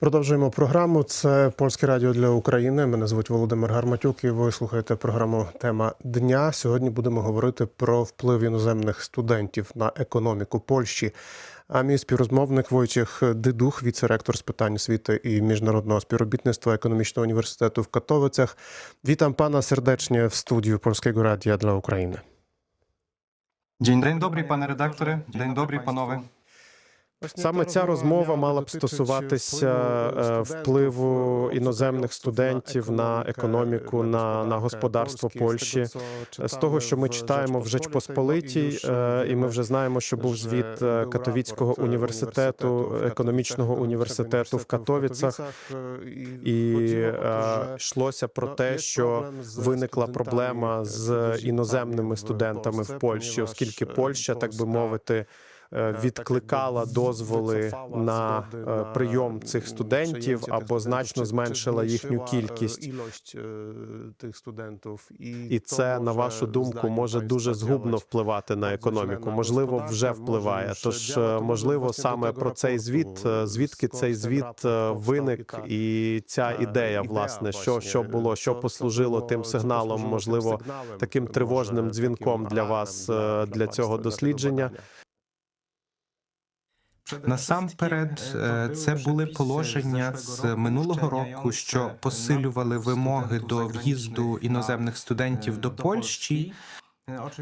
Продовжуємо програму. Це Польське радіо для України. Мене звуть Володимир Гарматюк, і ви слухаєте програму Тема дня. Сьогодні будемо говорити про вплив іноземних студентів на економіку Польщі. А мій співрозмовник Войciech Дидух, віце-ректор з питань освіти і міжнародного співробітництва економічного університету в Катовицях. Witam pana serdecznie w studiu Polskiego Radia dla України. День добрий, пане редакторе. День добрий, панове. Саме ця розмова мала б стосуватися е, впливу іноземних студентів на економіку, на, на господарство Польщі. З того, що ми читаємо в Жечпосполитій, е, і ми вже знаємо, що був звіт е, Катовіцького університету, економічного університету в Катовіцах, і е, йшлося про те, що виникла проблема з іноземними студентами в Польщі, оскільки Польща, так би мовити. Е, Відкликала дозволи на е, прийом цих студентів або значно зменшила їхню кількість. тих студентів, і це на вашу думку може дуже згубно впливати на економіку. Можливо, вже впливає. Тож е, можливо, саме про цей звіт, е, звідки цей звіт е, виник, і ця ідея, власне, що, що було, що послужило тим сигналом, можливо, таким тривожним дзвінком для вас е, для цього дослідження. Насамперед, е, це були положення з минулого року, що посилювали вимоги до в'їзду іноземних студентів до Польщі.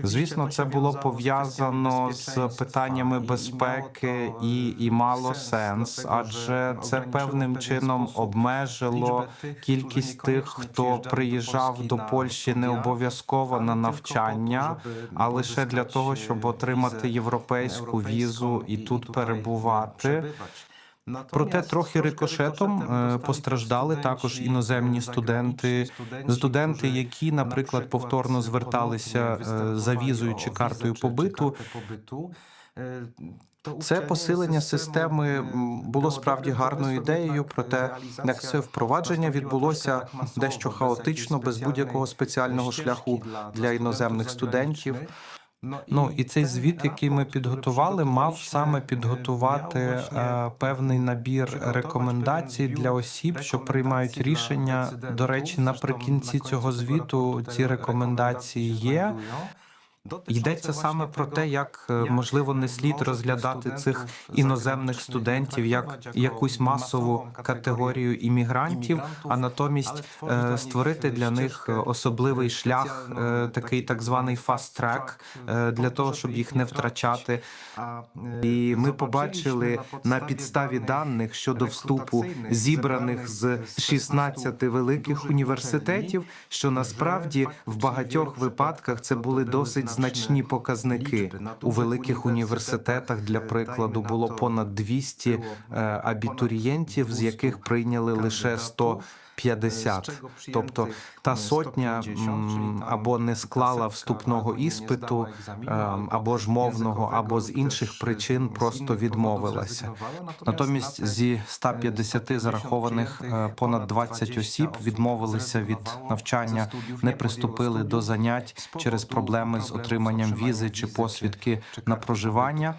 Звісно, це було пов'язано з питаннями безпеки і, і мало сенс, адже це певним чином обмежило кількість тих, хто приїжджав до Польщі не обов'язково на навчання, а лише для того, щоб отримати європейську візу і тут перебувати. Проте трохи рикошетом е, постраждали також іноземні студенти, студенти, які, наприклад, повторно зверталися е, за візою чи картою побиту. Це посилення системи було справді гарною ідеєю, проте як це впровадження відбулося дещо хаотично, без будь-якого спеціального шляху для іноземних студентів. Ну і цей звіт, який ми підготували, мав саме підготувати е, певний набір рекомендацій для осіб, що приймають рішення. До речі, наприкінці цього звіту ці рекомендації є. Йдеться саме про те, як е, можливо не слід розглядати цих іноземних студентів як якусь масову категорію іммігрантів, а натомість е, створити для них особливий шлях, е, такий так званий е, для того, щоб їх не втрачати. І ми побачили на підставі даних щодо вступу зібраних з 16 великих університетів, що насправді в багатьох випадках це були досить значні показники. У великих університетах, для прикладу, було понад 200 е, абітурієнтів, з яких прийняли лише 100 50. Тобто та сотня або не склала вступного іспиту, ем, або ж мовного, або з інших причин просто відмовилася. Натомість зі 150 зарахованих е, понад 20 осіб відмовилися від навчання, не приступили до занять через проблеми з отриманням візи чи посвідки на проживання.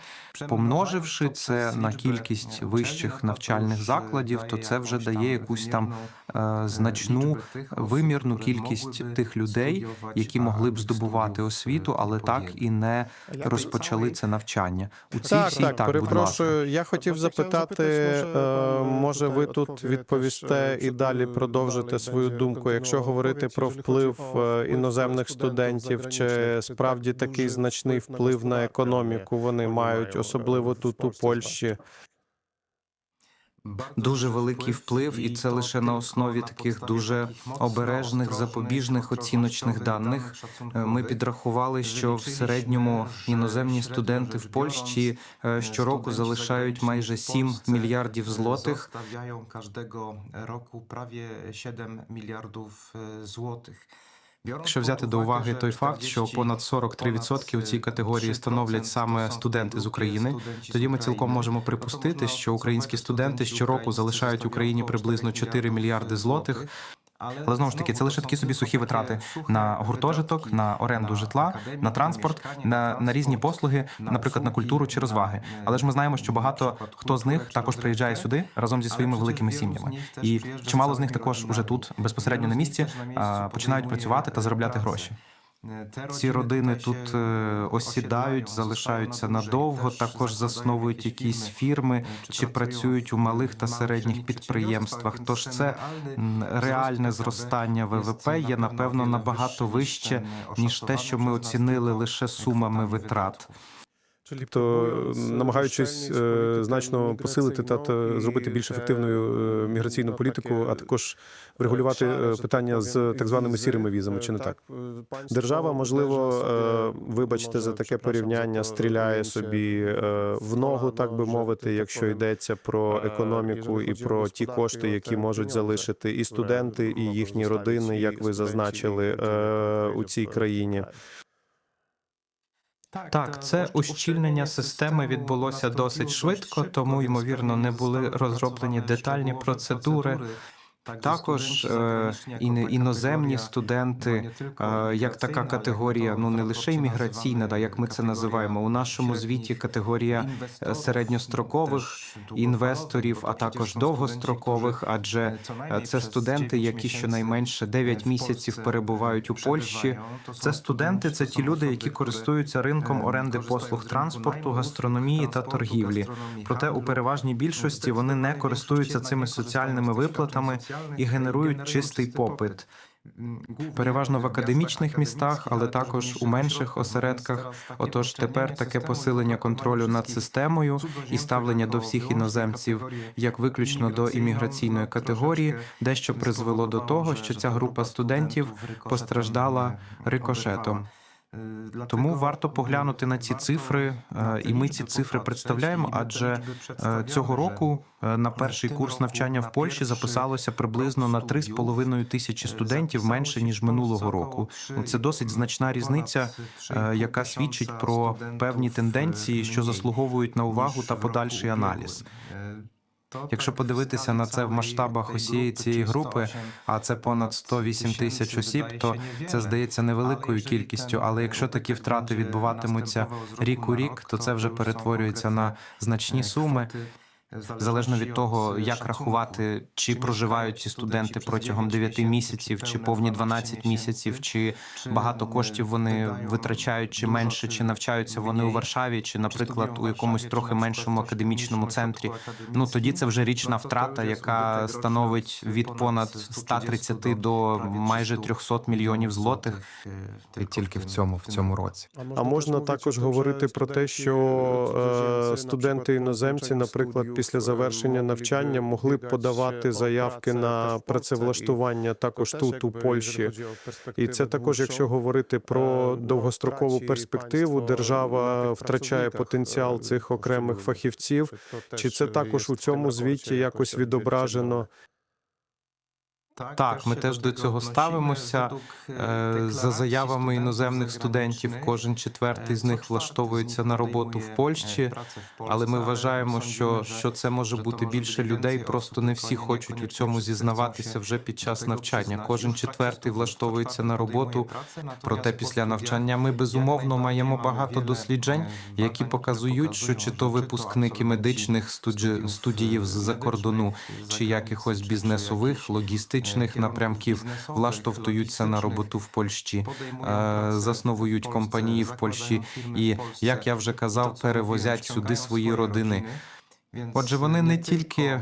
Помноживши це на кількість вищих навчальних закладів, то це вже дає якусь там е, значну вимірну кількість тих людей, які могли б здобувати освіту, але так і не розпочали це навчання. У цій Так, всій так, так, будь ласка. Я хотів запитати, е, може, ви тут відповісте і далі продовжите свою думку, якщо говорити про вплив е, іноземних студентів, чи справді такий значний вплив на економіку вони мають, особливо тут у Польщі. Дуже великий вплив, і це лише на основі таких дуже обережних запобіжних оціночних даних. Е, Ми підрахували, що в середньому іноземні студенти в Польщі е, щороку залишають майже 7 мільярдів злотих. Każdego roku prawie 7 miliardów e, złotych. Якщо взяти до уваги той факт, що понад 43% у цій категорії становлять саме студенти з України, тоді ми цілком можемо припустити, що українські студенти щороку залишають Україні приблизно 4 мільярди злотих. Але знову ж таки, це лише такі собі сухі витрати на гуртожиток, на оренду житла, на транспорт, на, на різні послуги, наприклад, на культуру чи розваги. Але ж ми знаємо, що багато хто з них також приїжджає сюди разом зі своїми великими сім'ями, і чимало з них також уже тут безпосередньо на місці починають працювати та заробляти гроші. Ці родини тут е, осідають, залишаються надовго, також засновують якісь фірми чи працюють у малих та середніх підприємствах. Тож це реальне зростання ВВП є напевно набагато вище ніж те, що ми оцінили лише сумами витрат. Тобто, намагаючись е, значно посилити та, та зробити більш ефективною е, міграційну політику, а також врегулювати е, питання з так званими сірими візами, чи не так? Держава, можливо, е, вибачте за таке порівняння, стріляє собі е, в ногу, так би мовити, якщо йдеться про економіку і про ті кошти, які можуть залишити і студенти, і їхні родини, як ви зазначили е, у цій країні. Так, це ущільнення системи відбулося досить швидко, тому ймовірно не були розроблені детальні процедури. Також е, іно- іноземні студенти, е, як така категорія, ну не лише імміграційна, да, як ми це називаємо. У нашому звіті категорія е, середньострокових інвесторів, а також довгострокових, адже це студенти, які щонайменше 9 місяців перебувають у Польщі. Це студенти, це ті люди, які користуються ринком оренди послуг транспорту, гастрономії та торгівлі. Проте у переважній більшості вони не користуються цими соціальними виплатами і генерують чистий попит. Переважно в академічних містах, але також у менших осередках. Отож, тепер таке посилення контролю над системою і ставлення до всіх іноземців як виключно до імміграційної категорії, дещо призвело до того, що ця група студентів постраждала рикошетом. Тому варто поглянути на ці цифри, е, і ми ці цифри представляємо. Адже е, цього року е, на перший курс навчання в Польщі записалося приблизно на 3,5 тисячі студентів менше ніж минулого року. Це досить значна різниця, е, яка свідчить про певні тенденції, що заслуговують на увагу та подальший аналіз. Якщо подивитися на це в масштабах усієї цієї групи, а це понад 108 тисяч осіб, то це здається невеликою кількістю. Але якщо такі втрати відбуватимуться рік у рік, то це вже перетворюється на значні суми. Залежно від того, як рахувати, чи проживають ці студенти протягом 9 місяців, чи повні 12 місяців, чи багато коштів вони витрачають, чи менше, чи навчаються вони у Варшаві, чи, наприклад, у якомусь трохи меншому академічному центрі. Ну тоді це вже річна втрата, яка становить від понад 130 до майже 300 мільйонів злотих. І тільки в цьому в цьому році. А можна також говорити про те, що е, студенти іноземці, наприклад, після завершення навчання могли б подавати заявки на працевлаштування також тут, у Польщі. І це також, якщо говорити про довгострокову перспективу, держава втрачає потенціал цих окремих фахівців. Чи це також у цьому звіті якось відображено? Так, ми теж до цього ставимося. Е, За заявами іноземних студентів, кожен четвертий з них влаштовується на роботу в Польщі. Але ми вважаємо, що, що це може бути більше людей. Просто не всі хочуть у цьому зізнаватися вже під час навчання. Кожен четвертий влаштовується на роботу. Проте після навчання ми безумовно маємо багато досліджень, які показують, що чи то випускники медичних студіїв з-за кордону, чи якихось бізнесових, логістичних напрямків влаштовуються на роботу в Польщі, е, засновують компанії в Польщі, і як я вже казав, перевозять сюди свої родини. Отже, вони не тільки, е,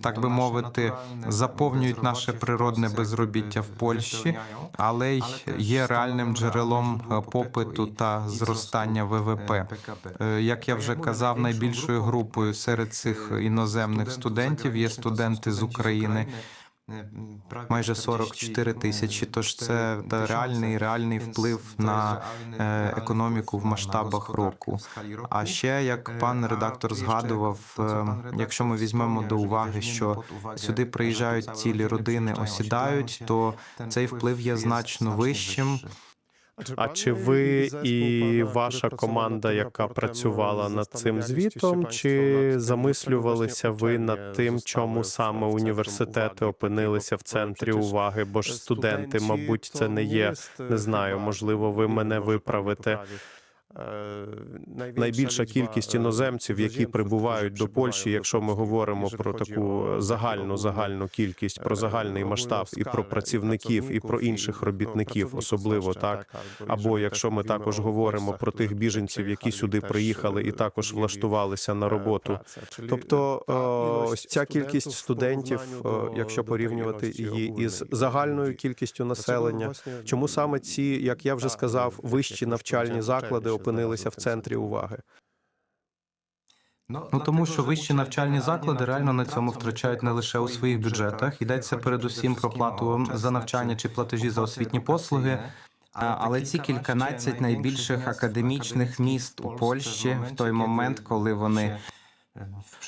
так би мовити, заповнюють наше природне безробіття в Польщі, але й є реальним джерелом е, попиту та зростання ВВП. Як я вже казав, найбільшою групою серед цих іноземних студентів є студенти з України. Майже 44 тисячі. Тож це та реальний реальний вплив на е, економіку в масштабах року. А ще як пан редактор згадував, е, якщо ми візьмемо до уваги, що сюди приїжджають цілі родини, осідають, то цей вплив є значно вищим. А чи ви і ваша команда, яка працювала над цим звітом, чи замислювалися ви над тим, чому саме університети опинилися в центрі уваги? Бо ж студенти, мабуть, це не є. Не знаю, можливо, ви мене виправите. Найбільша кількість іноземців, які прибувають до Польщі, якщо ми говоримо про таку загальну загальну кількість, про загальний масштаб і про працівників, і про інших робітників, особливо так. Або якщо ми також говоримо про тих біженців, які сюди приїхали і також влаштувалися на роботу. Тобто е, ось ця кількість студентів, е, якщо порівнювати її із загальною кількістю населення, чому саме ці, як я вже сказав, вищі навчальні заклади опинилися в центрі уваги? Ну тому що вищі навчальні заклади реально на цьому втрачають не лише у своїх бюджетах. Йдеться передусім про плату за навчання чи платежі за освітні послуги. Але ці кільканадцять найбільших академічних міст у Польщі в той момент, коли вони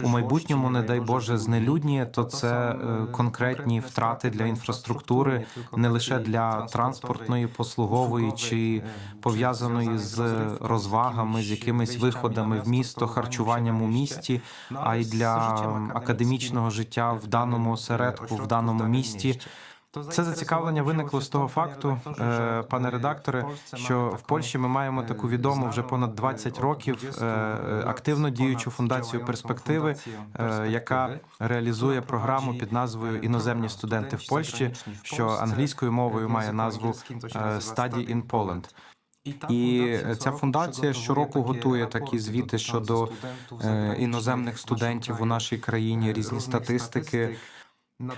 У майбутньому, не дай Боже, знелюдніє, то це е, конкретні втрати для інфраструктури, не лише для транспортної, послугової чи пов'язаної з розвагами, з якимись виходами в місто, харчуванням у місті, а й для академічного життя в даному осередку, в даному місті. Це зацікавлення виникло з того факту, е, пане редакторе, що в Польщі ми маємо таку відому вже понад 20 років е, активно діючу фундацію перспективи, е, яка реалізує програму під назвою Іноземні студенти в Польщі, що англійською мовою має назву е, Study in Poland. І ця фундація щороку готує такі звіти щодо е, іноземних студентів у нашій країні, різні статистики.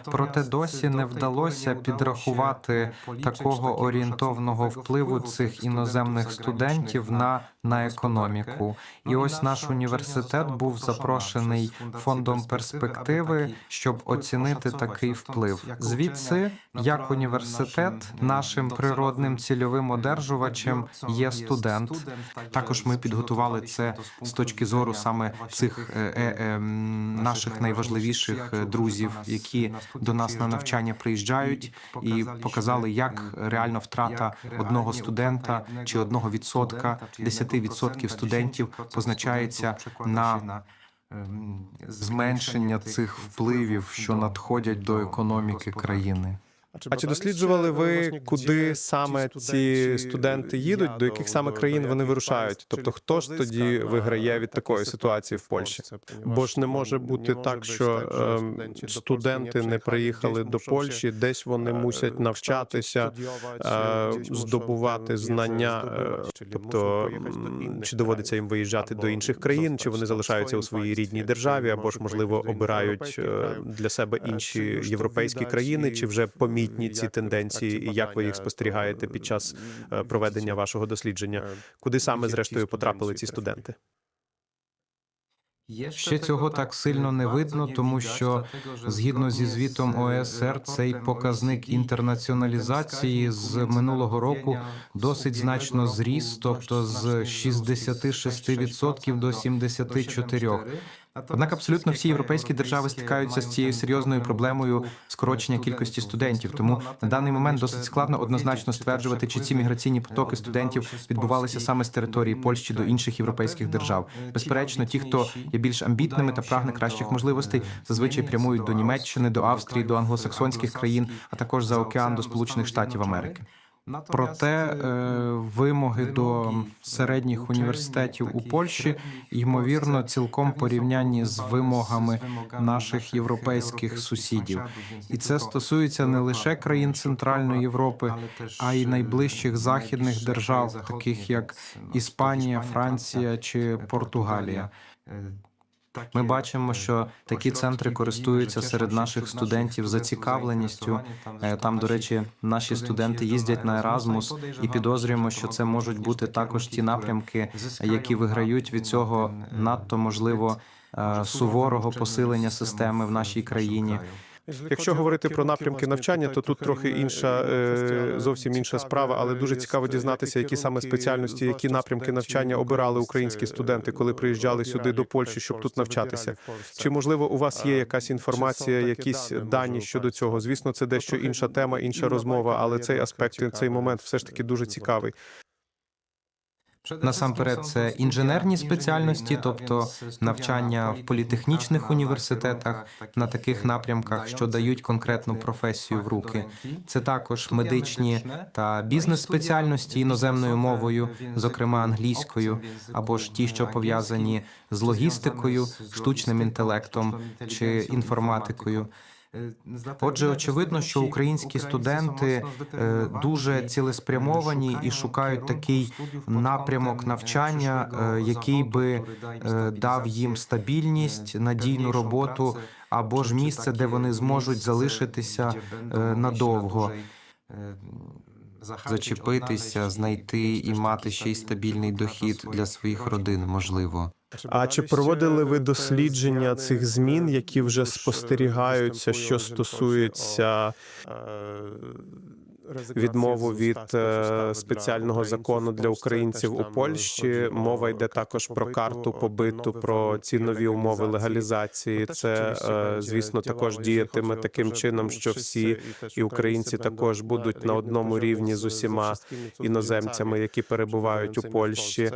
Проте досі не вдалося підрахувати такого орієнтовного впливу цих іноземних студентів на, на економіку. І ось наш університет був запрошений фондом перспективи, щоб оцінити такий вплив. Звідси, як університет, нашим природним цільовим одержувачем є студент. Також ми підготували це з точки зору саме цих е, е, е, наших найважливіших е, друзів, які до нас на навчання приїжджають, і показали, як реально втрата одного студента чи одного відсотка, 10% студентів позначається на зменшення цих впливів, що надходять до економіки країни. А чи досліджували ви, куди саме ці студенти їдуть, до яких саме країн вони вирушають? Тобто, хто ж тоді виграє від такої ситуації в Польщі? Бо ж не може бути так, що ем, студенти не приїхали до Польщі, десь вони мусять навчатися, е, здобувати знання. е, Тобто, чи доводиться їм виїжджати до інших країн, чи вони залишаються у своїй рідній державі, або ж можливо обирають е, для себе інші європейські країни, чи вже помітні ці тенденції, і як ви їх спостерігаєте під час е, проведення вашого дослідження? Куди саме зрештою потрапили ці студенти? Ще цього так сильно не видно, тому що згідно зі звітом ОСР, цей показник інтернаціоналізації з минулого року досить значно зріс, тобто з 66% до 74%. Однак абсолютно всі європейські держави стикаються з цією серйозною проблемою скорочення кількості студентів. Тому на даний момент досить складно однозначно стверджувати, чи ці міграційні потоки студентів відбувалися саме з території Польщі до інших європейських держав. Безперечно, ті, хто є більш амбітними та прагне кращих можливостей, зазвичай прямують до Німеччини, до Австрії, до англосаксонських країн, а також за океан до Сполучених Штатів Америки. Проте е, вимоги до середніх університетів у Польщі ймовірно цілком порівнянні з вимогами наших європейських сусідів, і це стосується не лише країн Центральної Європи, а й найближчих західних держав, таких як Іспанія, Франція чи Португалія. Ми бачимо, що такі центри користуються серед наших студентів зацікавленістю. Е, Там, до речі, наші студенти їздять на Еразмус, і підозрюємо, що це можуть бути також ті напрямки, які виграють від цього надто можливо е, суворого посилення системи в нашій країні. Якщо говорити про напрямки навчання, то тут трохи інша е, зовсім інша справа, але дуже цікаво дізнатися, які саме спеціальності, які напрямки навчання обирали українські студенти, коли приїжджали сюди до Польщі, щоб тут навчатися. Чи можливо у вас є якась інформація, якісь дані щодо цього? Звісно, це дещо інша тема, інша розмова, але цей аспект, цей момент все ж таки дуже цікавий. Насамперед, це інженерні спеціальності, тобто навчання в політехнічних університетах на таких напрямках, що дають конкретну професію в руки. Це також медичні та бізнес-спеціальності іноземною мовою, зокрема англійською, або ж ті, що пов'язані з логістикою, штучним інтелектом чи інформатикою. Отже, очевидно, що українські студенти е, дуже цілеспрямовані і шукають такий напрямок навчання, е, який би е, дав їм стабільність, надійну роботу або ж місце, де вони зможуть залишитися е, надовго. Зачепитися, знайти і мати ще й стабільний дохід для своїх родин, можливо. А чи проводили ви дослідження цих змін, які вже спостерігаються, що стосується відмову від е, спеціального закону для українців у Польщі? Мова йде також про карту побиту, про ці нові умови легалізації. Це е, звісно також діятиме таким чином, що всі і українці також будуть на одному рівні з усіма іноземцями, які перебувають у Польщі.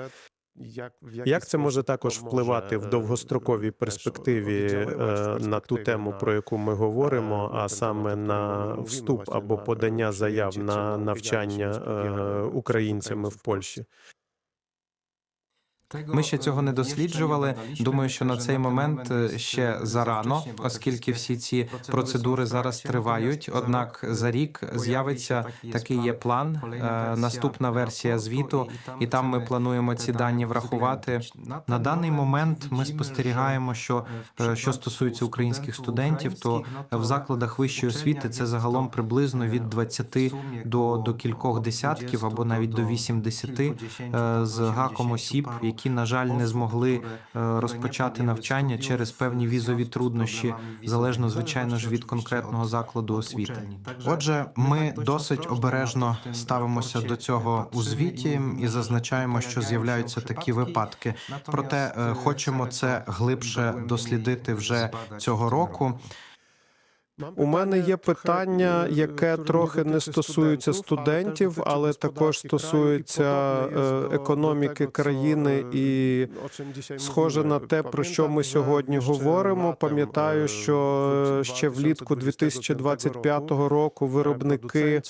Як це може також впливати в довгостроковій перспективі е, на ту тему, про яку ми говоримо, а саме на вступ або подання заяв на навчання е, українцями в Польщі? Ми ще цього не досліджували. Думаю, що на цей момент е, ще зарано, оскільки всі ці процедури зараз тривають. Однак за рік з'явиться такий є план, е, наступна версія звіту, і там ми плануємо ці дані врахувати. На даний момент ми спостерігаємо, що е, що стосується українських студентів, то в закладах вищої освіти це загалом приблизно від 20 до, до кількох десятків або навіть до 80 е, з гаком осіб, які на жаль не змогли е, розпочати навчання через певні візові труднощі, залежно звичайно ж від конкретного закладу освіти. Отже, ми досить обережно ставимося до цього у звіті і зазначаємо, що з'являються такі випадки. Проте е, хочемо це глибше дослідити вже цього року. У мене є питання, яке трохи не стосується студентів, але також стосується е, економіки країни і схоже на те, про що ми сьогодні говоримо. Пам'ятаю, що ще влітку 2025 року виробники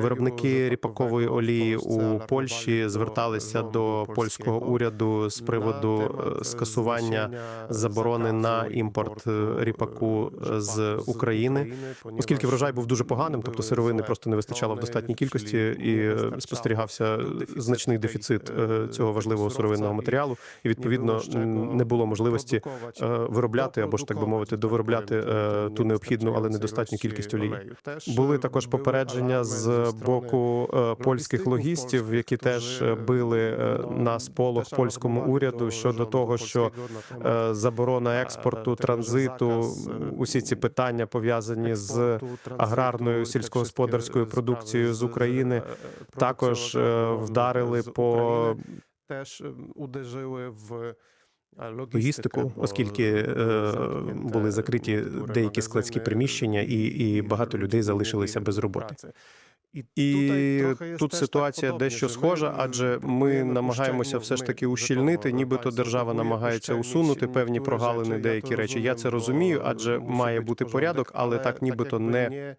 Виробники ріпакової олії у Польщі зверталися до польського уряду з приводу е, скасування заборони на імпорт е, ріпаку з України, оскільки врожай був дуже поганим, тобто сировини просто не вистачало в достатній кількості, і е, спостерігався значний дефіцит е, цього важливого сировинного матеріалу, і відповідно не було можливості е, виробляти або ж так би мовити, довиробляти е, ту необхідну, але недостатню кількість олії. Були також попередження з боку е, польських логістів, які теж е, били е, на сполох польському уряду щодо того, що заборона експорту, транзиту, усі ці питання пов'язані з аграрною сільськогосподарською продукцією з України, також вдарили по теж ударили в логістику, оскільки е, були закриті деякі складські приміщення, і, і багато людей залишилися без роботи. І тут ситуація дещо схожа, адже ми намагаємося все ж таки ущільнити, нібито держава намагається усунути певні прогалини, деякі речі. Я це розумію, адже має бути порядок, але так нібито не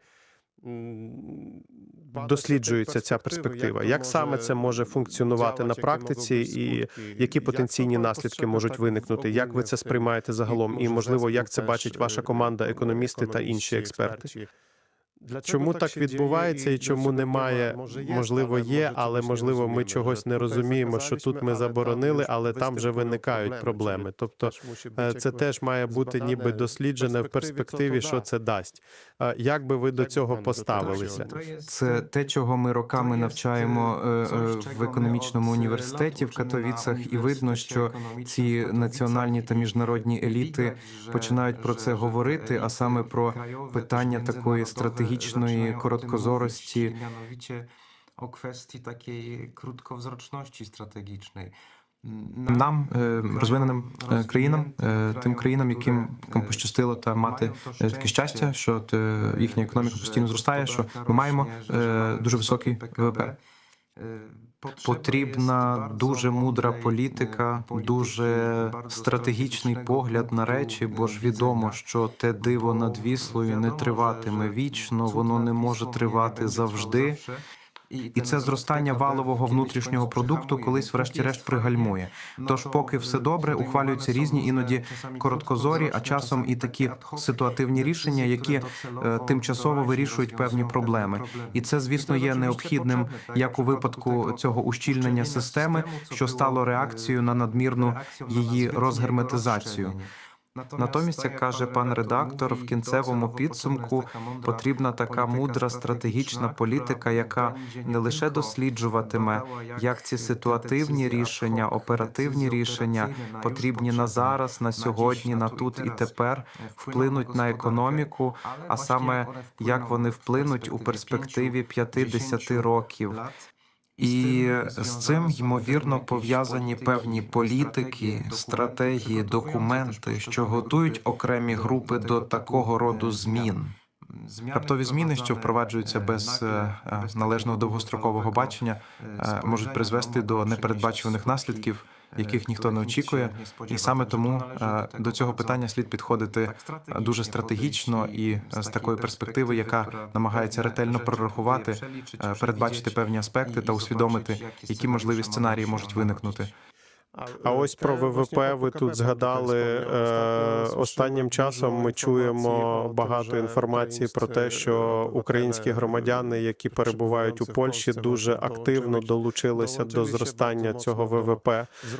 досліджується ця перспектива. Як саме це може функціонувати на практиці, і які потенційні наслідки можуть виникнути? Як ви це сприймаєте загалом? І можливо, як це бачить ваша команда, економісти та інші експерти? Чому так відбувається і чому немає? Можливо, є, але можливо, ми чогось не розуміємо, що тут ми заборонили, але там вже виникають проблеми. Тобто, е, це теж має бути ніби досліджене в перспективі, що це дасть. Як би ви до цього поставилися? Це те, чого ми роками навчаємо е, е, в економічному університеті в Катовіцах, і видно, що ці національні та міжнародні еліти починають про це говорити, а саме про питання такої стратегічної короткозорості. о o kwestii takiej krótkowzroczności strategicznej. Нам, е, розвиненим е, країнам, е, тим країнам, яким пощастило та мати таке щастя, що їхня економіка постійно зростає, що ми маємо дуже високий ВВП. Потрібна дуже мудра політика, дуже стратегічний погляд на речі, бо ж відомо, що те диво над віслою не триватиме вічно, воно не може тривати завжди. І це зростання валового внутрішнього продукту колись, врешті-решт, пригальмує. Тож, поки все добре, ухвалюються різні іноді короткозорі, а часом і такі ситуативні рішення, які е, тимчасово вирішують певні проблеми. І це, звісно, є необхідним як у випадку цього ущільнення системи, що стало реакцією на надмірну її розгерметизацію. Натомість, як каже пан редактор, в кінцевому підсумку потрібна така мудра стратегічна політика, яка не лише досліджуватиме, як ці ситуативні рішення, оперативні рішення потрібні на зараз, на сьогодні, на тут і тепер вплинуть на економіку, а саме як вони вплинуть у перспективі 50 років. І з цим ймовірно пов'язані певні політики, стратегії, документи, що готують окремі групи до такого роду змін. Раптові зміни, що впроваджуються без е, е, належного довгострокового бачення, е, можуть призвести до непередбачуваних наслідків, яких ніхто не очікує. І саме тому е, до цього питання слід підходити е, дуже стратегічно і з такої перспективи, яка намагається ретельно прорахувати, е, передбачити певні аспекти та усвідомити, які можливі сценарії можуть виникнути. А ось про ВВП ви тут згадали. Е, Останнім часом ми чуємо багато інформації про те, що українські громадяни, які перебувають у Польщі, дуже активно долучилися до зростання цього ВВП.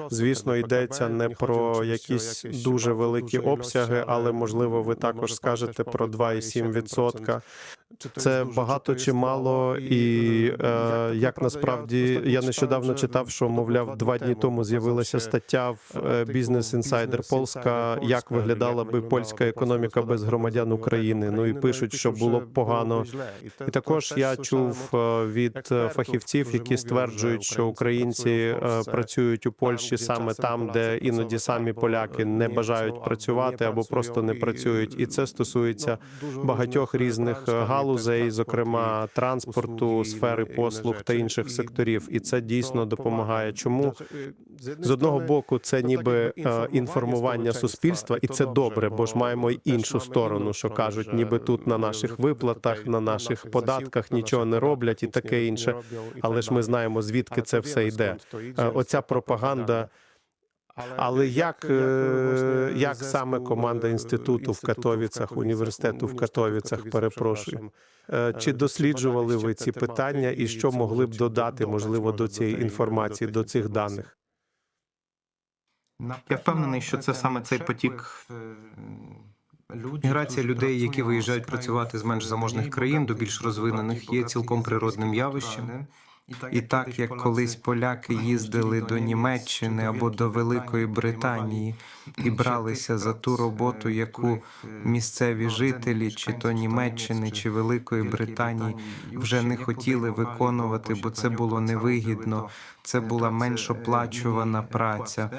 Звісно, йдеться не про якісь дуже великі обсяги, але можливо, ви також скажете про 2,7%. Це багато чи мало, і е, як насправді я нещодавно читав, що мовляв, два дні тому з'явилася стаття в е, Business Insider Полська, як виглядала би польська економіка без громадян України. Ну і пишуть, що було б погано. І також я чув е, від е, фахівців, які стверджують, що українці е, працюють у Польщі саме там, де іноді самі поляки не бажають працювати або просто не працюють, і це стосується багатьох різних е, галузей, зокрема транспорту, сфери послуг та інших секторів. І це дійсно допомагає. Чому з одного боку це ніби е, інформування суспільства, і це добре, бо ж маємо й іншу сторону, що кажуть, ніби тут на наших виплатах, на наших податках нічого не роблять і таке інше. Але ж ми знаємо звідки це все йде. Е, Оця пропаганда. Але як, е, як саме команда інституту в Катовіцах, університету в Катовіцах, перепрошую, е, чи досліджували ви ці питання, і що могли б додати, можливо, до цієї інформації, до цих даних? Я впевнений, що це саме цей потік Міграція людей, які виїжджають працювати з менш заможних країн до більш розвинених, є цілком природним явищем. І так як колись поляки їздили до Німеччини або до Великої Британії і бралися за ту роботу, яку місцеві жителі, чи то Німеччини, чи Великої Британії вже не хотіли виконувати, бо це було невигідно, це була менш оплачувана праця.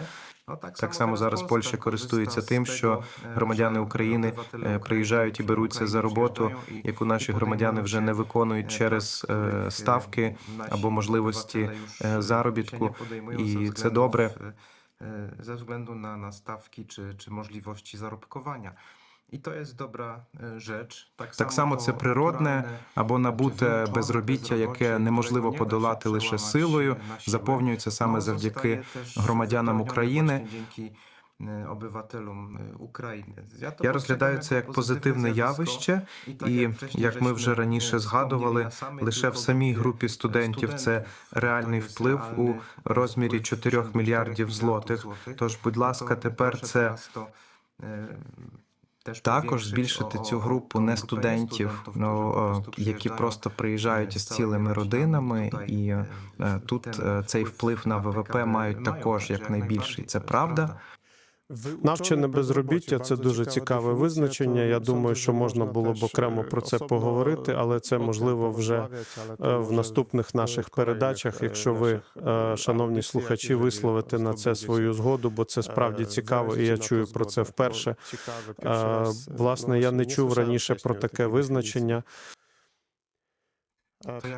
Так само зараз Польща користується тим, що громадяни України е, приїжджають і беруться за роботу, яку наші громадяни вже не виконують через е, ставки або можливості е, заробітку. І це добре. ze względu na, na stawki czy, czy możliwości zarobkowania. To jest dobra e, rzecz. Так само це природне або набуте безробіття, яке неможливо подолати лише силою, заповнюється саме завдяки громадянам України. е, е, України. Я розглядаю це як позитивне явище, і як ми вже раніше згадували, лише в самій групі студентів це реальний вплив у розмірі 4 мільярдів злотих. Тож, будь ласка, тепер це також збільшити цю групу не студентів, ну е, які просто приїжджають із цілими родинами, і е, тут е, цей вплив на ВВП мають також як найбільший. Це правда. Навчене безробіття це дуже цікаве визначення. Я думаю, що можна було б окремо про це поговорити, але це можливо вже е, в наступних наших передачах. Якщо ви, е, шановні слухачі, висловите на це свою згоду, бо це справді цікаво, і я чую про це вперше. Е, Власне, я не чув раніше про таке визначення.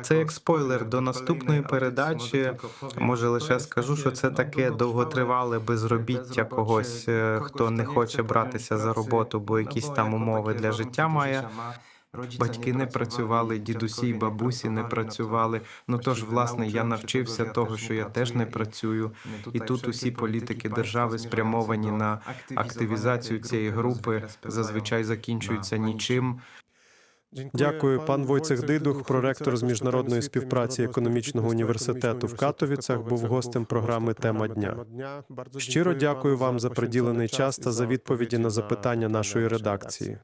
Це як спойлер до наступної передачі. Може, лише скажу, що це таке довготривале безробіття когось, е, хто не хоче братися за роботу, бо якісь там умови для життя має. Батьки не працювали, дідусі й бабусі не працювали. Ну тож, власне, я навчився того, що я теж не працюю. І тут усі політики держави спрямовані на активізацію цієї групи, зазвичай закінчуються нічим. Дякую, пан Войцех Дидух, проректор з міжнародної співпраці економічного університету в Катовіцях, був гостем програми Тема дня. Щиро дякую вам за приділений час та за відповіді на запитання нашої редакції.